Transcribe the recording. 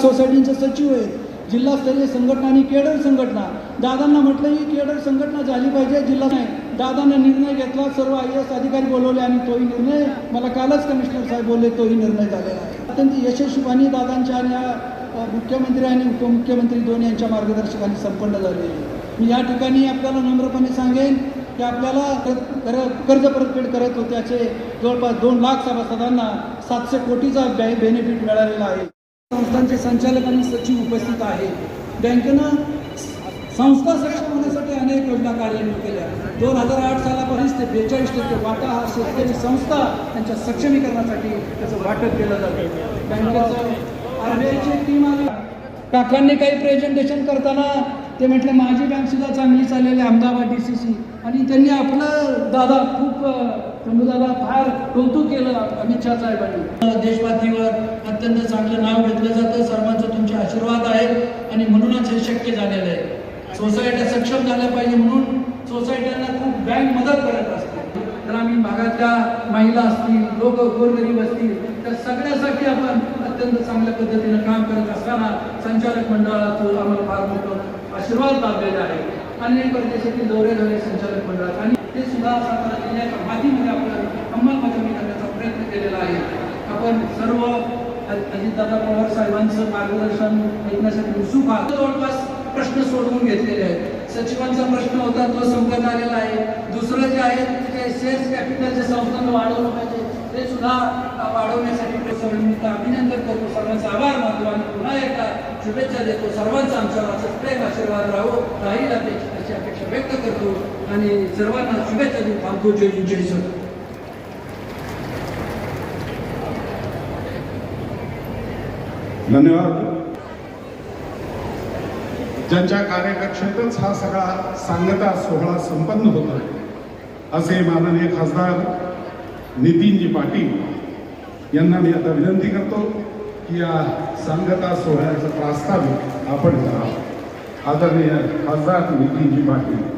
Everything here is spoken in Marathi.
सोसायटींचे सचिव आहेत. जिल्हास्तरीय संघटना आणि केडर संघटना. दादांना म्हटलं की केडर संघटना झाली पाहिजे जिल्हा नाही. दादांना निर्णय घेतला सर्व आय एस अधिकारी बोलवले आणि तोही निर्णय मला कालच कमिशनर साहेब बोलले तोही निर्णय झालेला आहे. अत्यंत यशस्वीपणे दादांच्या आणि या मुख्यमंत्री आणि उपमुख्यमंत्री दोन यांच्या मार्गदर्शकाने संपन्न झालेली आहे मी या ठिकाणी आपल्याला नम्रपणे सांगेन की आपल्याला कर्ज परतफेड करत होत्याचे जवळपास दोन लाख सभासदांना सातशे कोटीचा बेनिफिट मिळालेला आहे. संस्थांचे संचालक आणि सचिव उपस्थित आहेत. बँकेनं संस्था सक्षम होण्यासाठी अनेक योजना कार्यान्वित केल्या. दोन हजार आठ सालापर्यंत ते बेचाळीस टक्के वाटा हा शेतकरी संस्था त्यांच्या सक्षमीकरणासाठी त्याचं वाटप केलं जातं. बँकेचं आर बी आयची टीम आली. काकांनी काही प्रेझेंटेशन करताना ते म्हटले माझी बँक सुद्धा चांगली चाललेली आहे अहमदाबाद डी सी सी आणि त्यांनी आपलं दादा खूप दादा फार कौतुक केलं अमित शहा साहेबांनी. देशपातळीवर अत्यंत चांगलं नाव घेतलं जातं. सर्वांचं तुमचे आशीर्वाद आहेत आणि म्हणूनच हे शक्य झालेलं आहे. सोसायट्या सक्षम झाल्या पाहिजे म्हणून सोसायट्यांना खूप बँक मदत करत असते ग्रामीण भागातल्या महिला असतील लोक गोरगरीब असतील त्या सगळ्यासाठी आपण अत्यंत चांगल्या पद्धतीनं काम करत असताना संचालक मंडळाचं आम्हाला फार मोठं आशीर्वाद लाभलेला आहे. अनेक परदेशातील दौरे झाले संचालक मंडळात. आणि ते सुद्धा सातारा जिल्ह्याच्या मातीमध्ये आपल्याला अंमलबजावणी करण्याचा प्रयत्न केलेला आहे आपण सर्व अजितदादा पवार साहेबांचं मार्गदर्शन ऐकण्यासाठी उत्सुक आहात. जवळपास प्रश्न सोडवून घेतलेले आहेत. सचिवांचा प्रश्न होता तो संपत आलेला आहे. दुसरं जे आहे ते शेअर्स कॅपिटलचे संस्थांना वाढवलं पाहिजे ते सुद्धा वाढवण्यासाठी प्रसवनिमित्त अभिनंदन करतो. सर्वांचा आभार मानतो आणि पुन्हा एकदा शुभेच्छा देतो. सर्वांचा आमच्यावर असं प्रेम आशीर्वाद राहो राहील अपेक्षा अशी अपेक्षा व्यक्त करतो. आणि सर्वांना शुभेच्छा देऊ थांबतो. जय जय सर धन्यवाद. ज्यांच्या कार्यकक्षेतच हा सगळा सांगता सोहळा संपन्न होतोय असे माननीय खासदार नितीनजी पाटील यांना मी आता विनंती करतो की या सांगता सोहळ्याचं प्रास्ताविक आपण करावं आदरणीय खासदार नितीनजी पाटील.